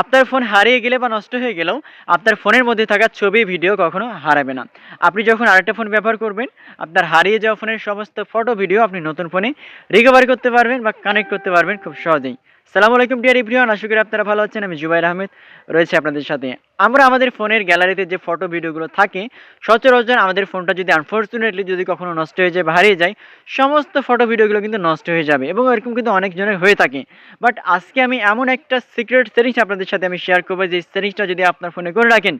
আপনার ফোন হারিয়ে গেলে বা নষ্ট হয়ে গেলেও আপনার ফোনের মধ্যে থাকা ছবি ভিডিও কখনো হারাবে না। আপনি যখন আরেকটা ফোন ব্যবহার করবেন, আপনার হারিয়ে যাওয়া ফোনের সমস্ত ফটো ভিডিও আপনি নতুন ফোনে রিকভারি করতে পারবেন বা কানেক্ট করতে পারবেন খুব সহজেই। সালামু আলাইকুম ডিয়ার ইব্রিয়ান আশা করি আপনারা ভালো আছেন। আমি জুবাইর আহমেদ, রয়েছে আপনাদের সাথে। আমরা আমাদের ফোনের গ্যালারিতে যে ফটো ভিডিওগুলো থাকে, সচরাচর আমাদের ফোনটা যদি আনফর্চুনেটলি যদি কখনো নষ্ট হয়ে যায় হারিয়ে যায়, সমস্ত ফটো ভিডিওগুলো কিন্তু নষ্ট হয়ে যাবে এবং এরকম কিন্তু অনেকজনের হয়ে থাকে। বাট আজকে আমি এমন একটা সিক্রেট সেটিংস আপনাদের সাথে আমি শেয়ার করব, যে সেটিংসটা যদি আপনার ফোনে করে রাখেন,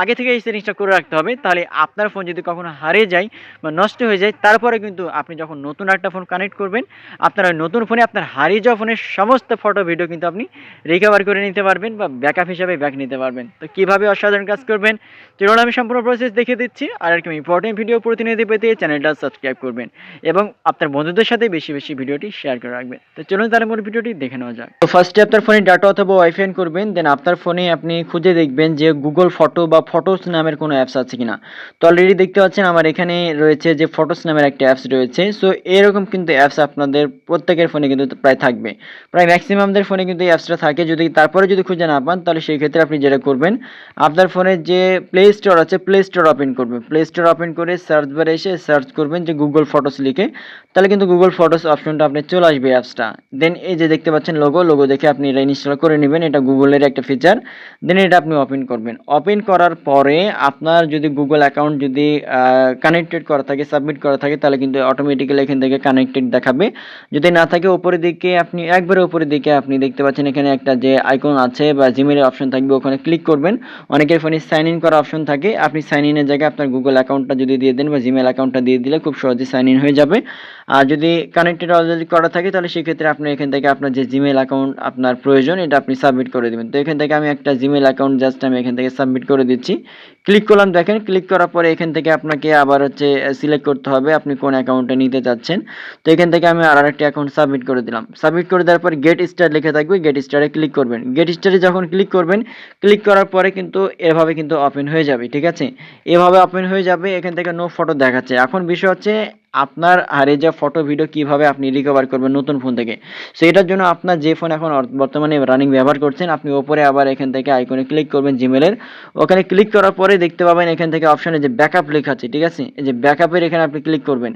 আগে থেকে এই সেটিংসটা করে রাখতে হবে, তাহলে আপনার ফোন যদি কখনো হারিয়ে যায় বা নষ্ট হয়ে যায়, তারপরে কিন্তু আপনি যখন নতুন একটা ফোন কানেক্ট করবেন, আপনার ওই নতুন ফোনে আপনার হারিয়ে যাওয়া ফোনের সমস্ত ফটো ভিডিও কিন্তু আপনি রিকভার করে নিতে পারবেন বা ব্যাকআপ হিসাবে ব্যাক নিতে পারবেন। তো কীভাবে অসাধারণ কাজ করবেন চলুন আমি সম্পূর্ণ প্রসেস দেখে দিচ্ছি। আর এরকম ইম্পর্টেন্ট ভিডিও প্রতিনিধি পেতে চ্যানেলটা সাবস্ক্রাইব করবেন এবং আপনার বন্ধুদের সাথে বেশি বেশি ভিডিওটি শেয়ার করে রাখবেন। তো চলুন তাহলে মূল ভিডিওটি দেখে নেওয়া যাক। তো ফার্স্টে আপনার ফোনে ডাটা অথবা ওয়াইফাই করবেন দেন আপনার ফোনে আপনি খুঁজে দেখবেন যে গুগল ফটো বা ফটোস নামের কোনো অ্যাপস আছে কিনা। তো অলরেডি দেখতে পাচ্ছেন আমার এখানে রয়েছে যে ফটোস নামের একটা অ্যাপস রয়েছে। সো এরকম কিন্তু অ্যাপস আপনাদের প্রত্যেকের ফোনে কিন্তু প্রায় থাকবে। প্রায় ম্যাক্সিমামদের ফোনে কিন্তু এই অ্যাপসটা থাকে। যদি তারপরে যদি খুঁজে না পান, তাহলে সেই ক্ষেত্রে আপনি যেটা করবেন আপনার ফোনে যে প্লে স্টোর আছে প্লে স্টোর ওপেন করবেন। প্লে স্টোর ওপেন করে সার্চ বারে এসে সার্চ করবেন যে গুগল ফটোস লিখে। তাহলে কিন্তু গুগল ফটোস অপশনটা আপনি চলে আসবে অ্যাপসটা দেন এই যে দেখতে পাচ্ছেন লোগো লোগো দেখে আপনি এটা ইনস্টল করে নেবেন। এটা গুগলের একটা ফিচার দেন এটা আপনি ওপেন করবেন। ওপেন করার পরে আপনার যদি গুগল অ্যাকাউন্ট যদি কানেক্টেড করা থাকে সাবমিট করা থাকে, তাহলে কিন্তু অটোমেটিক্যালি এখান থেকে কানেক্টেড দেখাবে। যদি না থাকে উপরের দিকে আপনি, একবারে উপরের দিকে আপনি দেখতে পাচ্ছেন এখানে একটা যে আইকন আছে বা জিমেলের অপশন থাকবে, ওখানে ক্লিক করবেন। অনেকের ফোনে সাইন ইন করা অপশন থাকে। আপনি সাইন ইনের জায়গায় আপনার গুগল অ্যাকাউন্টটা যদি দিয়ে দেন বা জিমেল অ্যাকাউন্টটা দিয়ে দিলে খুব সহজে সাইন ইন হয়ে যাবে। আর যদি কানেক্টেড অলরেডি করা থাকে, তাহলে সেক্ষেত্রে আপনি এখান থেকে আপনার যে জিমেল অ্যাকাউন্ট আপনার প্রয়োজন, এটা আপনি সাবমিট করে দেবেন। তো এখান থেকে আমি একটা জিমেল অ্যাকাউন্ট জাস্ট আমি এখান থেকে সাবমিট করে দিচ্ছি। ক্লিক করলাম, দেখেন ক্লিক করার পরে এখান থেকে আপনাকে আবার হচ্ছে সিলেক্ট করতে হবে আপনি কোন অ্যাকাউন্টে নিতে চাচ্ছেন। তো এখান থেকে আমি আর একটা অ্যাকাউন্ট সাবমিট করে দিলাম। সাবমিট করে দেওয়ার পর গেট স্টার লিখে থাকবে। গেট স্টারে ক্লিক করবেন। গেট স্টারে যখন ক্লিক করবেন ক্লিক করার পরে কিন্তু এভাবে কিন্তু ওপেন হয়ে যাবে, ঠিক আছে? এভাবে ওপেন হয়ে যাবে, এখান থেকে নো ফটো দেখাচ্ছে। এখন বিষয় হচ্ছে, আপনার হারিয়ে যাওয়া ফটো ভিডিও কীভাবে আপনি রিকভার করবেন নতুন ফোন থেকে? সো এটার জন্য আপনার যে ফোন এখন বর্তমানে রানিং ব্যবহার করছেন, আপনি ওপরে আবার এখান থেকে আইকনে ক্লিক করবেন জিমেলের ওখানে ক্লিক করার পরে দেখতে পাবেন এখান থেকে অপশনে যে ব্যাকআপ লেখা আছে, ঠিক আছে? এই যে ব্যাকআপের এখানে আপনি ক্লিক করবেন।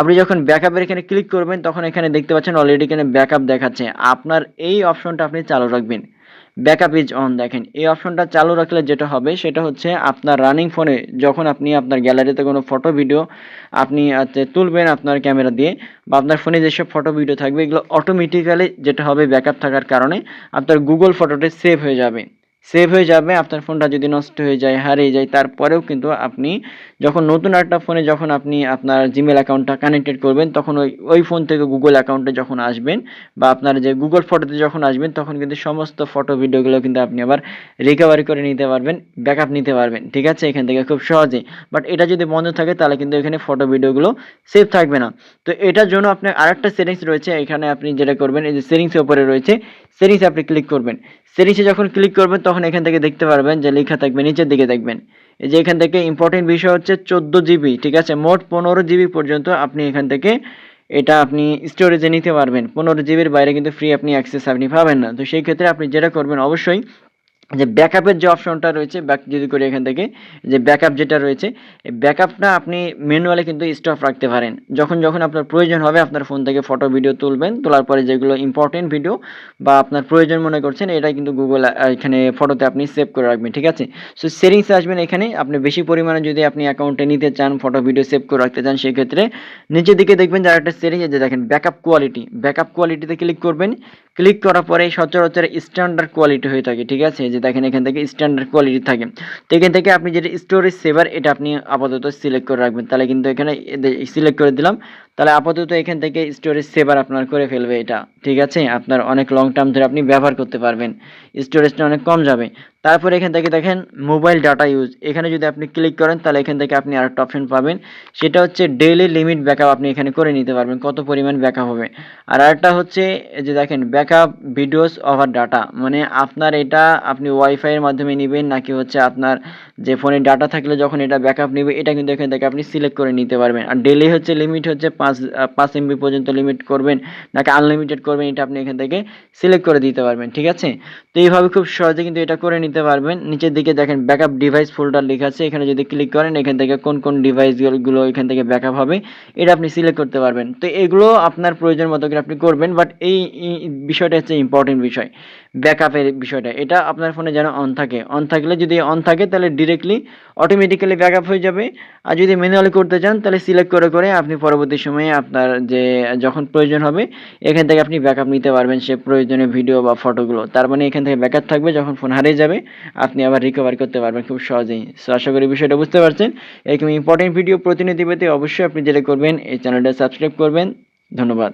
আপনি যখন ব্যাকআপের এখানে ক্লিক করবেন, তখন এখানে দেখতে পাচ্ছেন অলরেডি এখানে ব্যাকআপ দেখাচ্ছে। আপনার এই অপশনটা আপনি চালু রাখবেন। ব্যাকআপ ইজ অন দেখেন। এই অপশনটা চালু রাখলে যেটা হবে, সেটা হচ্ছে আপনার রানিং ফোনে যখন আপনি আপনার গ্যালারিতে কোনো ফটো ভিডিও আপনি হচ্ছে তুলবেন আপনার ক্যামেরা দিয়ে বা আপনার ফোনে যেসব ফটো ভিডিও থাকবে, এগুলো অটোমেটিক্যালি যেটা হবে ব্যাকআপ থাকার কারণে আপনার গুগল ফটোটা সেভ হয়ে যাবে। সেভ হয়ে যাবে, আপনার ফোনটা যদি নষ্ট হয়ে যায়, হারিয়ে যায়, তারপরেও কিন্তু আপনি যখন নতুন একটা ফোনে যখন আপনি আপনার জিমেল অ্যাকাউন্টটা কানেক্টেড করবেন, তখন ওই ওই ফোন থেকে গুগল অ্যাকাউন্টে যখন আসবেন বা আপনার যে গুগল ফটোতে যখন আসবেন, তখন কিন্তু সমস্ত ফটো ভিডিওগুলো কিন্তু আপনি আবার রিকভারি করে নিতে পারবেন ব্যাকআপ নিতে পারবেন, ঠিক আছে? এখান থেকে খুব সহজে বাট এটা যদি বন্ধ থাকে, তাহলে কিন্তু এখানে ফটো ভিডিওগুলো সেভ থাকবে না। তো এটার জন্য আপনার আরেকটা সেটিংস রয়েছে, এখানে আপনি যেটা করবেন, এই যে সেটিংসের উপরে রয়েছে সেটিংসে আপনি ক্লিক করবেন। সেটিংসে যখন ক্লিক করবেন, তখন এখান থেকে দেখতে পারবেন যে লেখা থাকবে, নিচের দিকে দেখবেন। এই যে এখান থেকে ইম্পর্টেন্ট বিষয় হচ্ছে চোদ্দ জিবি ঠিক আছে? মোট পনেরো জিবি পর্যন্ত আপনি এখান থেকে এটা আপনি স্টোরেজে নিতে পারবেন। পনেরো জিবির বাইরে কিন্তু ফ্রি আপনি অ্যাক্সেস আপনি পাবেন না। তো সেই ক্ষেত্রে আপনি যেটা করবেন অবশ্যই যে ব্যাকআপের যে অপশনটা রয়েছে, ব্যাক যদি করি এখান থেকে, যে ব্যাকআপ যেটা রয়েছে, এই ব্যাকআপটা আপনি ম্যানুয়ালি কিন্তু স্টপ রাখতে পারেন। যখন যখন আপনার প্রয়োজন হবে, আপনার ফোন থেকে ফটো, ভিডিও তুলবেন, তোলার পরে যেগুলো ইম্পর্টেন্ট ভিডিও বা আপনার প্রয়োজন মনে করছেন, এটা কিন্তু গুগল এখানে ফটোতে আপনি সেভ করে রাখবেন, ঠিক আছে? সো সেটিংসে আসবেন এখানে, আপনি বেশি পরিমাণে যদি আপনি অ্যাকাউন্টে নিতে চান ফটো ভিডিও সেভ করে রাখতে চান, সেক্ষেত্রে নিচের দিকে দেখবেন যার একটা সেটিং যে দেখেন ব্যাকআপ কোয়ালিটি ব্যাকআপ কোয়ালিটিতে ক্লিক করবেন ক্লিক করার পরে সচরাচর স্ট্যান্ডার্ড কোয়ালিটি হয়ে থাকে, ঠিক আছে? যে দেখেন এখান থেকে স্ট্যান্ডার্ড কোয়ালিটি থাকে। তো এখান থেকে আপনি যেটা স্টোরেজ সেভার এটা আপনি আপাতত সিলেক্ট করে রাখবেন। তাহলে কিন্তু এখানে সিলেক্ট করে দিলাম। তাহলে আপাতত এখান থেকে স্টোরেজ সেভার আপনার করে ফেলবে এটা। ঠিক আছে? আপনার অনেক লং টার্ম ধরে আপনি ব্যবহার করতে পারবেন। স্টোরেজটা অনেক কম যাবে। তারপর এখান থেকে দেখেন মোবাইল ডাটা ইউজ এখানে যদি আপনি ক্লিক করেন, তাহলে এখান থেকে আপনি আরেকটা অপশন পাবেন। সেটা হচ্ছে ডেইলি লিমিট ব্যাকআপ আপনি এখানে করে নিতে পারবেন, কত পরিমাণ ব্যাকআপ হবে। আর আরেকটা হচ্ছে যে দেখেন ব্যাকআপ ভিডিওস ওভার ডাটা মানে আপনার এটা আপনি ওয়াইফাইয়ের মাধ্যমে নেবেন, নাকি হচ্ছে আপনার যে ফোনে ডাটা থাকলে যখন এটা ব্যাকআপ নেবে, এটা কিন্তু এখান থেকে আপনি সিলেক্ট করে নিতে পারবেন। আর ডেলি হচ্ছে লিমিট হচ্ছে পাঁচ পাঁচ এমবি পর্যন্ত লিমিট করবেন, নাকি আনলিমিটেড করবেন, এটা আপনি এখান থেকে সিলেক্ট করে দিতে পারবেন, ঠিক আছে? তো এইভাবে খুব সহজে কিন্তু এটা করে নিতে পারবেন। নিচের দিকে দেখেন ব্যাকআপ ডিভাইস ফোল্ডার লেখা আছে। এখানে যদি ক্লিক করেন, এখান থেকে কোন কোন ডিভাইসগুলো এখান থেকে ব্যাকআপ হবে, এটা আপনি সিলেক্ট করতে পারবেন। তো এগুলো আপনার প্রয়োজন মতো করে আপনি করবেন বাট এই বিষয়টা হচ্ছে ইম্পর্টেন্ট বিষয়। ব্যাকআপের বিষয়টা। এটা আপনার ফোনে যেন অন থাকে। অন থাকলে যদি অন থাকে, তাহলে ডিরেক্টলি অটোমেটিক্যালি ব্যাকআপ হয়ে যাবে। আর যদি ম্যানুয়ালি করতে চান, তাহলে সিলেক্ট করে করে আপনি পরবর্তী সময়ে আপনার যে, যখন প্রয়োজন হবে, এখান থেকে আপনি ব্যাকআপ নিতে পারবেন সে প্রয়োজনীয় ভিডিও বা ফটোগুলো তার মানে এখান থেকে ব্যাকআপ থাকবে যখন ফোন হারিয়ে যাবে। আপনি আবার রিকভার করতে পারবেন খুব সহজেই। সো আশা করি বিষয়টা বুঝতে পারছেন। এরকম ইম্পর্টেন্ট ভিডিও প্রতিনিধি পেতে অবশ্যই আপনি যেটা করবেন, এই চ্যানেলটা সাবস্ক্রাইব করবেন। ধন্যবাদ।